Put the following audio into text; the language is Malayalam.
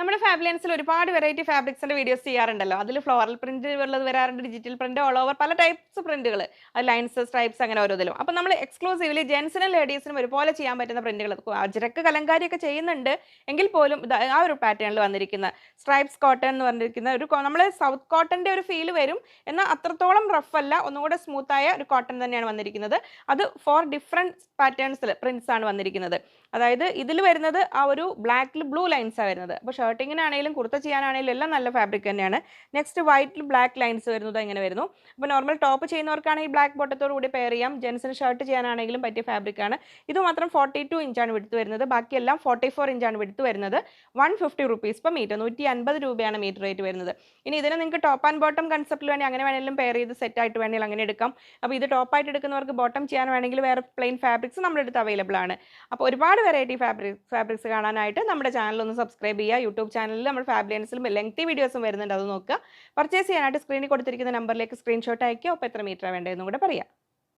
നമ്മുടെ ഫാബ്ലിയൻസിൽ ഒരുപാട് വെറൈറ്റി ഫാബ്രിക്സിന്റെ വീഡിയോസ് ചെയ്യാറുണ്ടല്ലോ. അതിൽ ഫ്ലോറൽ പ്രിന്റ് ഉള്ളത് വരാറുണ്ട് ഡിജിറ്റൽ പ്രിന്റ് ഓൾ ഓവർ പല ടൈപ്സ് പ്രിന്റുകൾ ലൈൻസ് സ്ട്രൈപ്സ് അങ്ങനെ ഓരോതിലും അപ്പം നമ്മൾ എക്സ്ക്ലൂസീവ്ലി ജെൻസിനും ലേഡീസിനും ഒരുപോലെ ചെയ്യാൻ പറ്റുന്ന പ്രിന്റുകൾ അജരക്ക് കലങ്കാരിയൊക്കെ ചെയ്യുന്നുണ്ട് എങ്കിൽ പോലും ആ ഒരു പാറ്റേണിൽ വന്നിരിക്കുന്ന സ്ട്രൈപ്സ് കോട്ടൺ എന്ന് പറഞ്ഞിരിക്കുന്ന ഒരു നമ്മൾ സൗത്ത് കോട്ടന്റെ ഒരു ഫീൽ വരും. എന്നാൽ അത്രത്തോളം റഫ് അല്ല ഒന്നുകൂടെ സ്മൂത്തായ ഒരു കോട്ടൺ തന്നെയാണ് വന്നിരിക്കുന്നത്. അത് ഫോർ ഡിഫറെന്റ് പാറ്റേൺസിൽ പ്രിന്റ്സ് ആണ് വന്നിരിക്കുന്നത്. അതായത് ഇതിൽ വരുന്നത് ആ ഒരു ബ്ലാക്കിൽ ബ്ലൂ ലൈൻസാണ് വരുന്നത്. അപ്പോൾ ഷർട്ടിങ്ങിനാണെങ്കിലും കുർത്ത ചെയ്യാനാണെങ്കിലും എല്ലാം നല്ല ഫാബ്രിക് തന്നെയാണ്. നെക്സ്റ്റ് വൈറ്റിൽ ബ്ലാക്ക് ലൈൻസ് വരുന്നത് എങ്ങനെ വരുന്നു. അപ്പോൾ നോർമൽ ടോപ്പ് ചെയ്യുന്നവർക്കാണെങ്കിൽ ബ്ലാക്ക് ബോട്ടത്തോടു കൂടി പെയർ ചെയ്യാം. ജെൻസിന് ഷർട്ട് ചെയ്യാനാണെങ്കിലും പറ്റിയ ഫാബ്രിക് ആണ്. ഇത് മാത്രം ഫോർട്ടി ടു ഇഞ്ചാണ് വിടുത്ത് വരുന്നത്. ബാക്കിയെല്ലാം ഫോർട്ടി ഫോർ ഇഞ്ചാണ് വിടുത്ത് വരുന്നത്. One fifty rupees per metre നൂറ്റി അൻപത് രൂപയാണ് മീറ്റർ റേറ്റ് വരുന്നത്. ഇനി ഇതിനെ നിങ്ങൾക്ക് ടോപ്പ് ആൻഡ് ബോട്ടം കൺസെപ്റ്റിൽ വേണമെങ്കിൽ അങ്ങനെ വേണമെങ്കിലും പെയർ ചെയ്ത് സെറ്റ് ആയിട്ട് വേണമെങ്കിൽ അങ്ങനെ എടുക്കാം. അപ്പോൾ ഇത് ടോപ്പ് ആയിട്ട് എടുക്കുന്നവർക്ക് ബോട്ടം ചെയ്യാൻ വേണമെങ്കിൽ വേറെ പ്ലെയിൻ ഫാബ്രിക്സ് നമ്മുടെ അടുത്ത് അവൈലബിൾ ആണ്. അപ്പോൾ ഒരുപാട് വെറൈറ്റി ഫാബ്രിക്സ് ഫാബ്രിക്സ് കാണാനായിട്ട് നമ്മുടെ ചാനൽ ഒന്ന് സബ്സ്ക്രൈബ് ചെയ്യുക യൂട്യൂബ് ചാനലിൽ നമ്മൾ ഫാബ്ലിയൻസിലും ലെങ്തി വീഡിയോസും വരുന്നുണ്ട്. അത് നോക്കുക. പർച്ചേസ് ചെയ്യാനായിട്ട് സ്ക്രീനിൽ കൊടുത്തിരിക്കുന്ന നമ്പറിലേക്ക് സ്ക്രീൻഷോട്ട് അയക്കുക. അപ്പോൾ എത്ര മീറ്റർ വേണ്ടതെന്നും കൂടെ പറയാം.